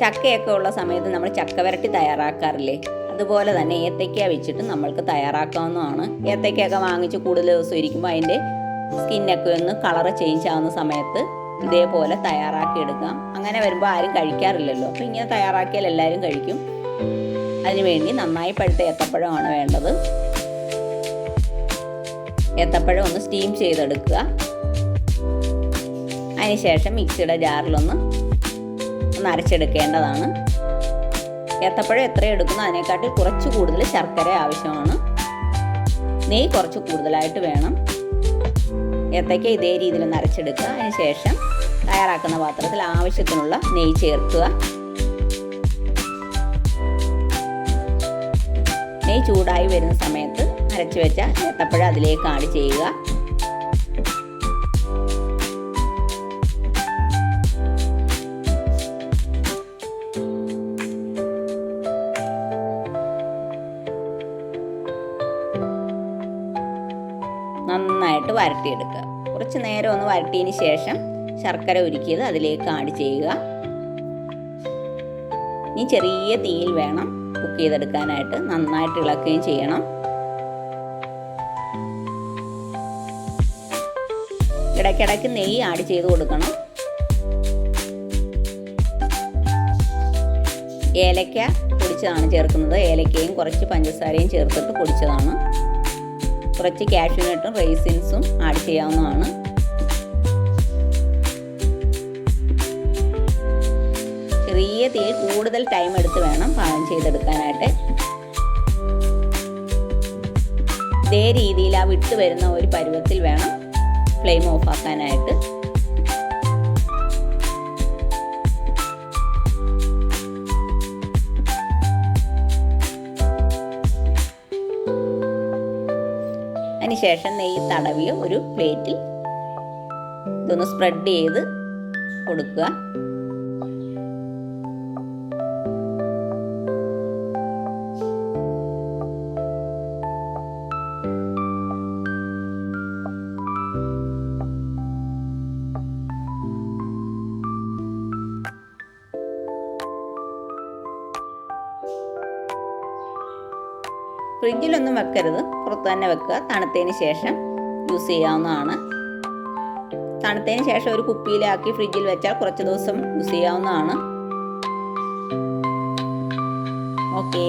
ചക്കയൊക്കെ ഉള്ള സമയത്ത് നമ്മൾ ചക്ക വരട്ടി തയ്യാറാക്കാറില്ലേ? അതുപോലെ തന്നെ ഏത്തയ്ക്ക വെച്ചിട്ട് നമ്മൾക്ക് തയ്യാറാക്കാവുന്നതാണ്. ഏത്തയ്ക്കയൊക്കെ വാങ്ങിച്ച് കൂടുതൽ ദിവസം ഇരിക്കുമ്പോൾ അതിന്റെ സ്കിന്നൊക്കെ ഒന്ന് കളറ് ചേഞ്ച് ആവുന്ന സമയത്ത് ഇതേപോലെ തയ്യാറാക്കി എടുക്കാം. അങ്ങനെ വരുമ്പോൾ ആരും കഴിക്കാറില്ലല്ലോ. അപ്പോൾ ഇങ്ങനെ തയ്യാറാക്കിയാൽ എല്ലാവരും കഴിക്കും. അതിനുവേണ്ടി നന്നായി പഴുത്ത ഏത്തപ്പഴമാണ് വേണ്ടത്. ഏത്തപ്പഴം ഒന്ന് സ്റ്റീം ചെയ്തെടുക്കുക. അതിനുശേഷം മിക്സിയുടെ ജാറിലൊന്ന് ഒന്ന് അരച്ചെടുക്കേണ്ടതാണ്. ഏത്തപ്പഴം എത്ര എടുക്കുന്നു അതിനെക്കാട്ടിൽ കുറച്ച് കൂടുതൽ ശർക്കര ആവശ്യമാണ്. നെയ്യ് കുറച്ച് കൂടുതലായിട്ട് വേണം. ഏത്തയ്ക്ക ഇതേ രീതിയിൽ നരച്ചെടുക്കുക അതിനുശേഷം തയ്യാറാക്കുന്ന പാത്രത്തിൽ ആവശ്യത്തിനുള്ള നെയ്യ് ചേർക്കുക. നെയ്യ് ചൂടായി വരുന്ന സമയത്ത് അരച്ചു വെച്ച ഏത്തപ്പഴം അതിലേക്ക് ആഡ് ചെയ്യുക. നന്നായിട്ട് വരട്ടിയെടുക്കുക. കുറച്ച് നേരം ഒന്ന് വരട്ടിയതിന് ശേഷം ശർക്കര ഉരുക്കിയത് അതിലേക്ക് ആഡ് ചെയ്യുക. ഇനി ചെറിയ തീയിൽ വേണം കുക്ക് ചെയ്തെടുക്കാനായിട്ട്. നന്നായിട്ട് ഇളക്കുകയും ചെയ്യണം. ഇടയ്ക്കിടയ്ക്ക് നെയ്യ് ആഡ് ചെയ്ത് കൊടുക്കണം. ഏലക്ക പൊടിച്ചതാണ് ചേർക്കുന്നത്. ഏലക്കയും കുറച്ച് പഞ്ചസാരയും ചേർത്തിട്ട് പൊടിച്ചതാണ്. കുറച്ച് കാഷ്യൂനട്ടും റേസിൻസും ആഡ് ചെയ്യാവുന്നതാണ്. ചെറിയ തീയിൽ കൂടുതൽ ടൈം എടുത്ത് വേണം പാകം ചെയ്തെടുക്കാനായിട്ട്. ഇതേ രീതിയിൽ ആ വിട്ട് വരുന്ന ഒരു പരുവത്തിൽ വേണം ഫ്ലെയിം ഓഫ് ആക്കാനായിട്ട്. അതിനുശേഷം നെയ്യ് തടവിയ ഒരു പ്ലേറ്റിൽ ഇതൊന്ന് സ്പ്രെഡ് ചെയ്ത് കൊടുക്കുക. ഫ്രിഡ്ജിലൊന്നും വെക്കരുത്. പുറത്ത് തന്നെ വെക്കുക. തണുത്തതിന് ശേഷം യൂസ് ചെയ്യാവുന്നതാണ്. തണുത്തതിന് ശേഷം ഒരു കുപ്പിയിലാക്കി ഫ്രിഡ്ജിൽ വെച്ചാൽ കുറച്ച് ദിവസം യൂസ് ചെയ്യാവുന്നതാണ്. ഓക്കേ